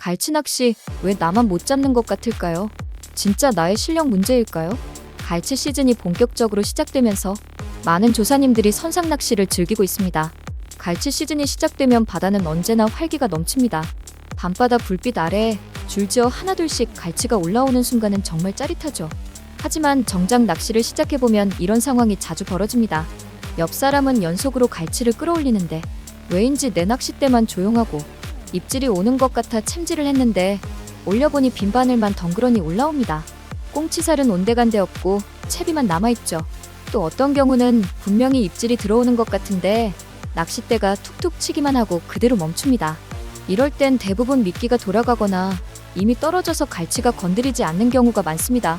갈치 낚시 왜 나만 못 잡는 것 같을까요? 진짜 나의 실력 문제일까요? 갈치 시즌이 본격적으로 시작되면서 많은 조사님들이 선상 낚시를 즐기고 있습니다. 갈치 시즌이 시작되면 바다는 언제나 활기가 넘칩니다. 밤바다 불빛 아래에 줄지어 하나둘씩 갈치가 올라오는 순간은 정말 짜릿하죠. 하지만 정작 낚시를 시작해보면 이런 상황이 자주 벌어집니다. 옆 사람은 연속으로 갈치를 끌어올리는데 왜인지 내 낚싯대만 조용하고 입질이 오는 것 같아 챔질을 했는데 올려보니 빈 바늘만 덩그러니 올라옵니다. 꽁치살은 온데간데 없고 채비만 남아있죠. 또 어떤 경우는 분명히 입질이 들어오는 것 같은데 낚싯대가 툭툭 치기만 하고 그대로 멈춥니다. 이럴 땐 대부분 미끼가 돌아가거나 이미 떨어져서 갈치가 건드리지 않는 경우가 많습니다.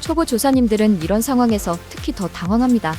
초보 조사님들은 이런 상황에서 특히 더 당황합니다.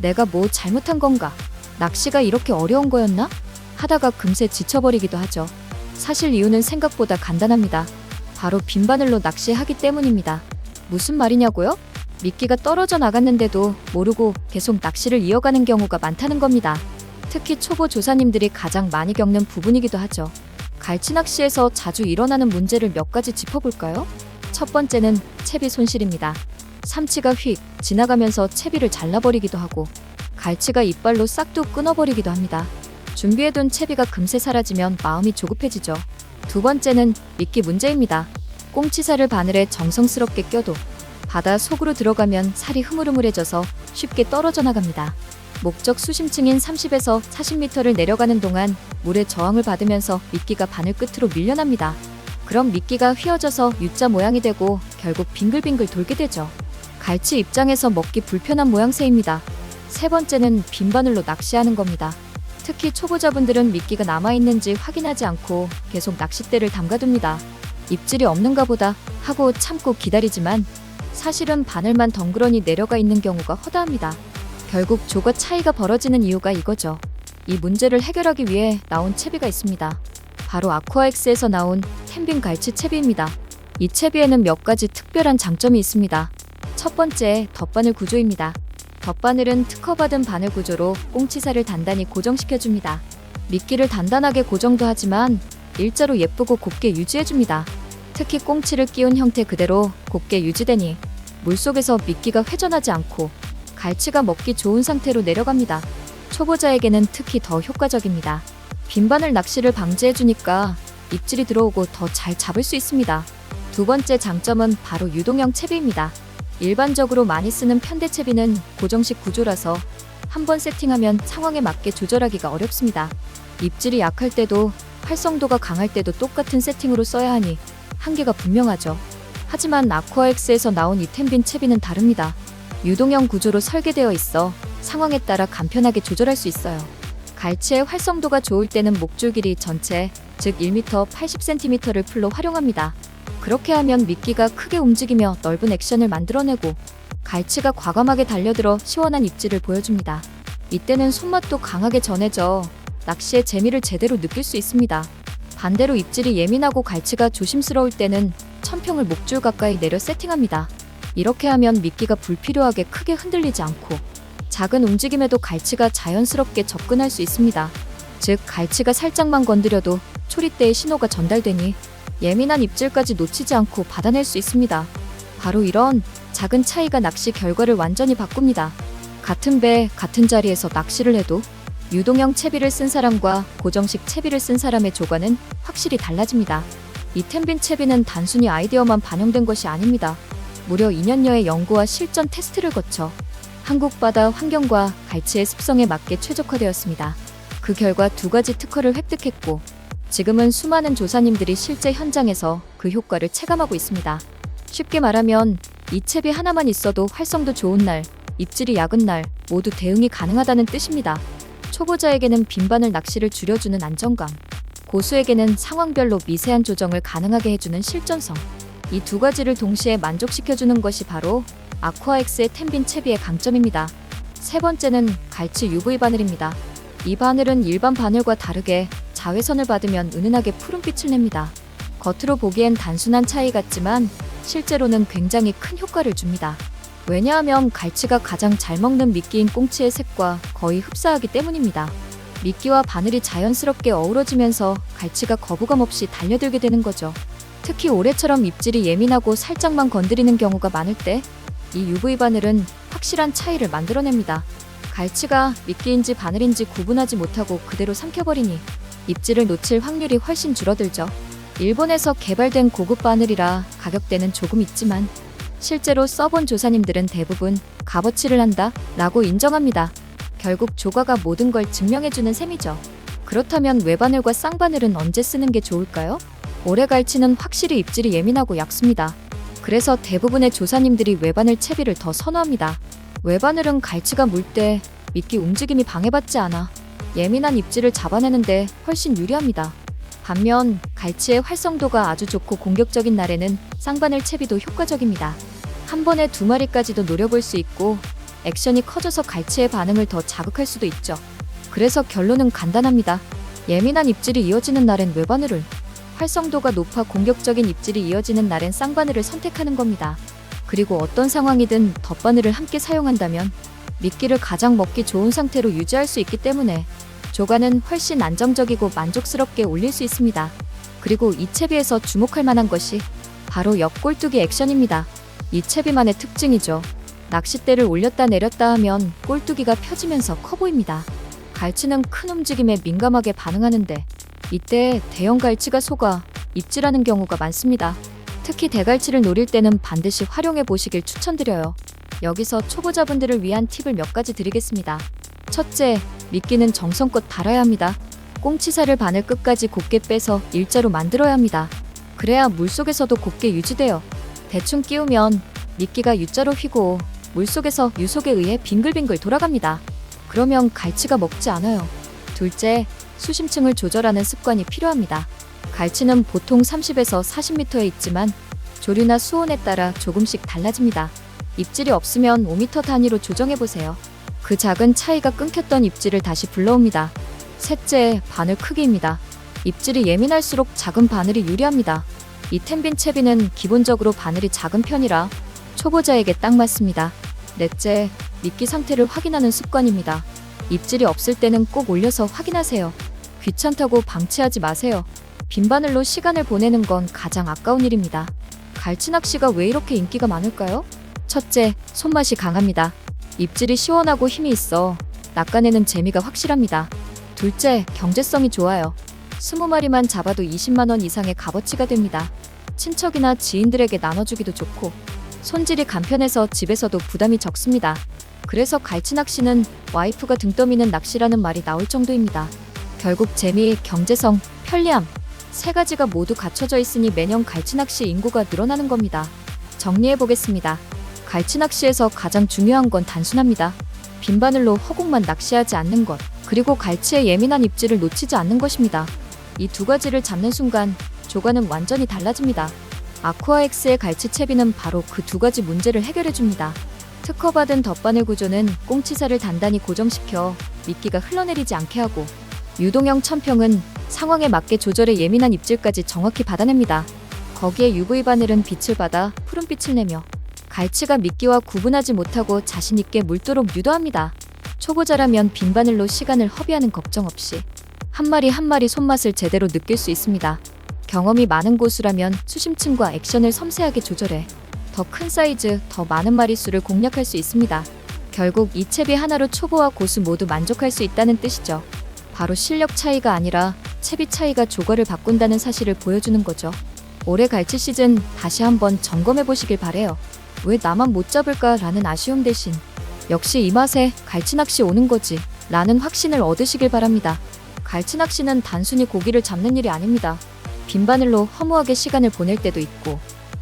내가 뭐 잘못한 건가? 낚시가 이렇게 어려운 거였나? 하다가 금세 지쳐버리기도 하죠. 사실 이유는 생각보다 간단합니다. 바로 빈바늘로 낚시하기 때문입니다. 무슨 말이냐고요? 미끼가 떨어져 나갔는데도 모르고 계속 낚시를 이어가는 경우가 많다는 겁니다. 특히 초보 조사님들이 가장 많이 겪는 부분이기도 하죠. 갈치 낚시에서 자주 일어나는 문제를 몇 가지 짚어볼까요? 첫 번째는 채비 손실입니다. 삼치가 휙 지나가면서 채비를 잘라버리기도 하고 갈치가 이빨로 싹둑 끊어버리기도 합니다. 준비해둔 채비가 금세 사라지면 마음이 조급해지죠. 두 번째는 미끼 문제입니다. 꽁치살을 바늘에 정성스럽게 껴도 바다 속으로 들어가면 살이 흐물흐물해져서 쉽게 떨어져 나갑니다. 목적 수심층인 30에서 40m를 내려가는 동안 물의 저항을 받으면서 미끼가 바늘 끝으로 밀려납니다. 그럼 미끼가 휘어져서 U자 모양이 되고 결국 빙글빙글 돌게 되죠. 갈치 입장에서 먹기 불편한 모양새입니다. 세 번째는 빈바늘로 낚시하는 겁니다. 특히 초보자분들은 미끼가 남아있는지 확인하지 않고 계속 낚싯대를 담가둡니다. 입질이 없는가 보다 하고 참고 기다리지만 사실은 바늘만 덩그러니 내려가 있는 경우가 허다합니다. 결국 조가 차이가 벌어지는 이유가 이거죠. 이 문제를 해결하기 위해 나온 채비가 있습니다. 바로 아쿠아엑스에서 나온 텐빈 갈치 채비입니다. 이 채비에는 몇 가지 특별한 장점이 있습니다. 첫 번째, 덧바늘 구조입니다. 덧바늘은 특허받은 바늘 구조로 꽁치살을 단단히 고정시켜줍니다. 미끼를 단단하게 고정도 하지만 일자로 예쁘고 곱게 유지해줍니다. 특히 꽁치를 끼운 형태 그대로 곱게 유지되니 물속에서 미끼가 회전하지 않고 갈치가 먹기 좋은 상태로 내려갑니다. 초보자에게는 특히 더 효과적입니다. 빈바늘 낚시를 방지해주니까 입질이 들어오고 더 잘 잡을 수 있습니다. 두 번째 장점은 바로 유동형 채비입니다. 일반적으로 많이 쓰는 편대채비는 고정식 구조라서 한 번 세팅하면 상황에 맞게 조절하기가 어렵습니다. 입질이 약할 때도 활성도가 강할 때도 똑같은 세팅으로 써야 하니 한계가 분명하죠. 하지만 아쿠아엑스에서 나온 이 텐빈 채비는 다릅니다. 유동형 구조로 설계되어 있어 상황에 따라 간편하게 조절할 수 있어요. 갈치의 활성도가 좋을 때는 목줄 길이 전체, 즉 1m 80cm를 풀로 활용합니다. 그렇게 하면 미끼가 크게 움직이며 넓은 액션을 만들어내고 갈치가 과감하게 달려들어 시원한 입질을 보여줍니다. 이때는 손맛도 강하게 전해져 낚시의 재미를 제대로 느낄 수 있습니다. 반대로 입질이 예민하고 갈치가 조심스러울 때는 천평을 목줄 가까이 내려 세팅합니다. 이렇게 하면 미끼가 불필요하게 크게 흔들리지 않고 작은 움직임에도 갈치가 자연스럽게 접근할 수 있습니다. 즉, 갈치가 살짝만 건드려도 초리대의 신호가 전달되니 예민한 입질까지 놓치지 않고 받아낼 수 있습니다. 바로 이런 작은 차이가 낚시 결과를 완전히 바꿉니다. 같은 배, 같은 자리에서 낚시를 해도 유동형 채비를 쓴 사람과 고정식 채비를 쓴 사람의 조과는 확실히 달라집니다. 이 텐빈 채비는 단순히 아이디어만 반영된 것이 아닙니다. 무려 2년여의 연구와 실전 테스트를 거쳐 한국 바다 환경과 갈치의 습성에 맞게 최적화되었습니다. 그 결과 두 가지 특허를 획득했고 지금은 수많은 조사님들이 실제 현장에서 그 효과를 체감하고 있습니다. 쉽게 말하면 이 채비 하나만 있어도 활성도 좋은 날, 입질이 약은 날 모두 대응이 가능하다는 뜻입니다. 초보자에게는 빈바늘 낚시를 줄여주는 안정감, 고수에게는 상황별로 미세한 조정을 가능하게 해주는 실전성. 이 두 가지를 동시에 만족시켜주는 것이 바로 아쿠아엑스의 텐빈 채비의 강점입니다. 세 번째는 갈치 UV 바늘입니다. 이 바늘은 일반 바늘과 다르게 자외선을 받으면 은은하게 푸른빛을 냅니다. 겉으로 보기엔 단순한 차이 같지만 실제로는 굉장히 큰 효과를 줍니다. 왜냐하면 갈치가 가장 잘 먹는 미끼인 꽁치의 색과 거의 흡사하기 때문입니다. 미끼와 바늘이 자연스럽게 어우러지면서 갈치가 거부감 없이 달려들게 되는 거죠. 특히 올해처럼 입질이 예민하고 살짝만 건드리는 경우가 많을 때 이 UV 바늘은 확실한 차이를 만들어냅니다. 갈치가 미끼인지 바늘인지 구분하지 못하고 그대로 삼켜버리니 입질을 놓칠 확률이 훨씬 줄어들죠. 일본에서 개발된 고급 바늘이라 가격대는 조금 있지만 실제로 써본 조사님들은 대부분 값어치를 한다 라고 인정합니다. 결국 조과가 모든 걸 증명해주는 셈이죠. 그렇다면 외바늘과 쌍바늘은 언제 쓰는 게 좋을까요? 올해 갈치는 확실히 입질이 예민하고 약습니다. 그래서 대부분의 조사님들이 외바늘 채비를 더 선호합니다. 외바늘은 갈치가 물 때 미끼 움직임이 방해받지 않아 예민한 입질을 잡아내는데 훨씬 유리합니다. 반면 갈치의 활성도가 아주 좋고 공격적인 날에는 쌍바늘 채비도 효과적입니다. 한 번에 두 마리까지도 노려볼 수 있고 액션이 커져서 갈치의 반응을 더 자극할 수도 있죠. 그래서 결론은 간단합니다. 예민한 입질이 이어지는 날엔 외바늘을, 활성도가 높아 공격적인 입질이 이어지는 날엔 쌍바늘을 선택하는 겁니다. 그리고 어떤 상황이든 덧바늘을 함께 사용한다면 미끼를 가장 먹기 좋은 상태로 유지할 수 있기 때문에 조과는 훨씬 안정적이고 만족스럽게 올릴 수 있습니다. 그리고 이 채비에서 주목할 만한 것이 바로 옆꼴뚜기 액션입니다. 이 채비만의 특징이죠. 낚싯대를 올렸다 내렸다 하면 꼴뚜기가 펴지면서 커 보입니다. 갈치는 큰 움직임에 민감하게 반응하는데 이때 대형 갈치가 속아 입질하는 경우가 많습니다. 특히 대갈치를 노릴 때는 반드시 활용해 보시길 추천드려요. 여기서 초보자분들을 위한 팁을 몇 가지 드리겠습니다. 첫째, 미끼는 정성껏 달아야 합니다. 꽁치살을 바늘 끝까지 곱게 빼서 일자로 만들어야 합니다. 그래야 물속에서도 곱게 유지돼요. 대충 끼우면 미끼가 U자로 휘고 물속에서 유속에 의해 빙글빙글 돌아갑니다. 그러면 갈치가 먹지 않아요. 둘째, 수심층을 조절하는 습관이 필요합니다. 갈치는 보통 30에서 40m에 있지만 조류나 수온에 따라 조금씩 달라집니다. 입질이 없으면 5m 단위로 조정해 보세요. 그 작은 차이가 끊겼던 입질을 다시 불러옵니다. 셋째, 바늘 크기입니다. 입질이 예민할수록 작은 바늘이 유리합니다. 이 텐빈 채비는 기본적으로 바늘이 작은 편이라 초보자에게 딱 맞습니다. 넷째, 미끼 상태를 확인하는 습관입니다. 입질이 없을 때는 꼭 올려서 확인하세요. 귀찮다고 방치하지 마세요. 빈바늘로 시간을 보내는 건 가장 아까운 일입니다. 갈치 낚시가 왜 이렇게 인기가 많을까요? 첫째, 손맛이 강합니다. 입질이 시원하고 힘이 있어 낚아내는 재미가 확실합니다. 둘째, 경제성이 좋아요. 20마리만 잡아도 20만 원 이상의 값어치가 됩니다. 친척이나 지인들에게 나눠주기도 좋고 손질이 간편해서 집에서도 부담이 적습니다. 그래서 갈치 낚시는 와이프가 등 떠미는 낚시라는 말이 나올 정도입니다. 결국 재미, 경제성, 편리함 세 가지가 모두 갖춰져 있으니 매년 갈치 낚시 인구가 늘어나는 겁니다. 정리해 보겠습니다. 갈치 낚시에서 가장 중요한 건 단순합니다. 빈 바늘로 허공만 낚시하지 않는 것, 그리고 갈치의 예민한 입질을 놓치지 않는 것입니다. 이 두 가지를 잡는 순간 조과는 완전히 달라집니다. 아쿠아엑스의 갈치 채비는 바로 그 두 가지 문제를 해결해 줍니다. 특허받은 덧바늘 구조는 꽁치살을 단단히 고정시켜 미끼가 흘러내리지 않게 하고 유동형 천평은 상황에 맞게 조절해 예민한 입질까지 정확히 받아냅니다. 거기에 UV 바늘은 빛을 받아 푸른빛을 내며 갈치가 미끼와 구분하지 못하고 자신 있게 물도록 유도합니다. 초보자라면 빈 바늘로 시간을 허비하는 걱정 없이 한 마리 한 마리 손맛을 제대로 느낄 수 있습니다. 경험이 많은 고수라면 수심층과 액션을 섬세하게 조절해 더 큰 사이즈, 더 많은 마리 수를 공략할 수 있습니다. 결국 이 채비 하나로 초보와 고수 모두 만족할 수 있다는 뜻이죠. 바로 실력 차이가 아니라 채비 차이가 조과를 바꾼다는 사실을 보여주는 거죠. 올해 갈치 시즌 다시 한번 점검해 보시길 바래요. 왜 나만 못 잡을까라는 아쉬움 대신 역시 이 맛에 갈치 낚시 오는 거지 라는 확신을 얻으시길 바랍니다. 갈치 낚시는 단순히 고기를 잡는 일이 아닙니다. 빈바늘로 허무하게 시간을 보낼 때도 있고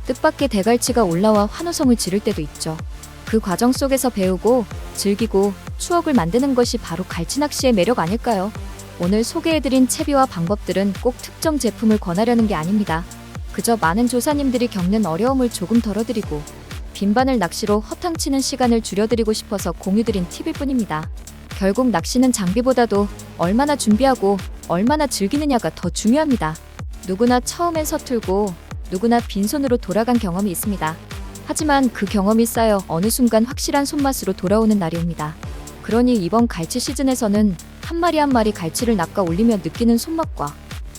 뜻밖의 대갈치가 올라와 환호성을 지를 때도 있죠. 그 과정 속에서 배우고 즐기고 추억을 만드는 것이 바로 갈치 낚시의 매력 아닐까요? 오늘 소개해드린 채비와 방법들은 꼭 특정 제품을 권하려는 게 아닙니다. 그저 많은 조사님들이 겪는 어려움을 조금 덜어드리고 빈바늘 낚시로 허탕치는 시간을 줄여드리고 싶어서 공유드린 팁일 뿐입니다. 결국 낚시는 장비보다도 얼마나 준비하고 얼마나 즐기느냐가 더 중요합니다. 누구나 처음엔 서툴고 누구나 빈손으로 돌아간 경험이 있습니다. 하지만 그 경험이 쌓여 어느 순간 확실한 손맛으로 돌아오는 날이 옵니다. 그러니 이번 갈치 시즌에서는 한 마리 한 마리 갈치를 낚아 올리며 느끼는 손맛과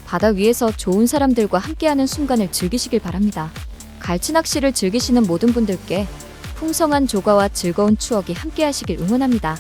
바다 위에서 좋은 사람들과 함께하는 순간을 즐기시길 바랍니다. 갈치 낚시를 즐기시는 모든 분들께 풍성한 조과와 즐거운 추억이 함께하시길 응원합니다.